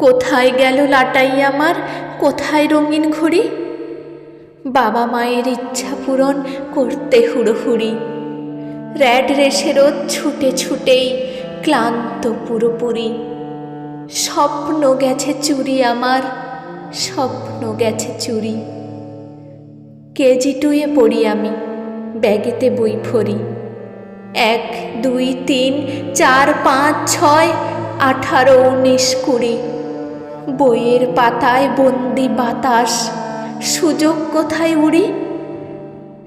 কোথায় গেল লাটাই আমার? কোথায় রঙিন ঘুড়ি? বাবা মায়ের ইচ্ছা পূরণ করতে হুড়োহুড়ি। র্যাড রেসে রোদ ছুটে ছুটেই ক্লান্ত পুরোপুরি। স্বপ্ন গেছে চুরি আমার, স্বপ্ন গেছে চুরি। কেজি টুয়ে পড়ি আমি, ব্যাগেতে বই ভরি। এক, দুই, তিন, চার, পাঁচ, ছয়, আঠারো, উনিশ, কুড়ি। বইয়ের পাতায় বন্দি বাতাস। সুযোগ কোথায় উড়ি?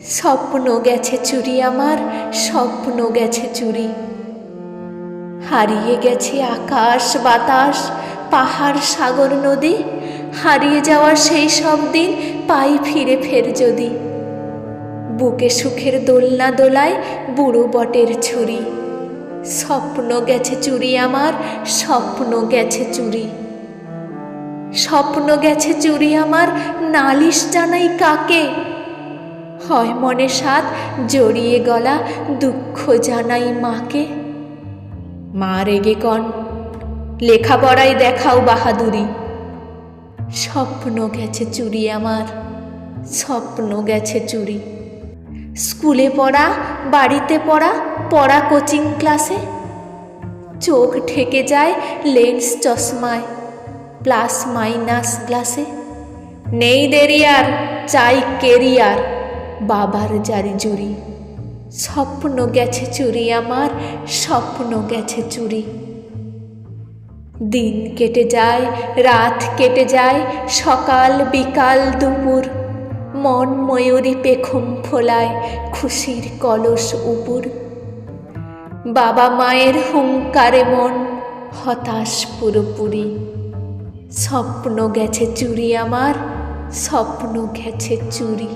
স্বপ্ন গেছে চুরি আমার, স্বপ্ন গেছে চুরি। হারিয়ে গেছে আকাশ বাতাস, পাহাড় সাগর নদী। হারিয়ে যাওয়ার সেই সব দিন, পাই ফিরে ফের যদি। বুকে সুখের দোলনা দোলায়, বুড়ো বটের ছুরি। স্বপ্ন গেছে চুরি আমার, স্বপ্ন গেছে চুরি। স্বপ্ন গেছে চুরি আমার, নালিশ জানাই কাকে? হয় মনে সাত জড়িয়ে গলা, দুঃখ জানাই মাকে? মা রেগে কন, লেখাপড়ায় দেখাও বাহাদুরি। স্বপ্ন গেছে চুরি আমার, স্বপ্ন গেছে চুরি। স্কুলে পড়া, বাড়িতে পড়া পড়া কোচিং ক্লাসে? চোখ ঠেকে যায় লেন্স চশমায়। প্লাস মাইনাস গ্লাসে নেই দেরি আর, চাই কেরিয়ার। বাবার জারি জুরি স্বপ্ন গেছে চুরি আমার, স্বপ্ন গেছে চুরি। দিন কেটে যায়, রাত কেটে যায়, সকাল বিকাল দুপুর। মন ময়ূরী পেখম ফোলায়, খুশির কলস উপুর। বাবা মায়ের হুঙ্কারে মন, হতাশ পুরোপুরি। স্বপ্ন গেছে চুরি আমার স্বপ্ন গেছে চুরি।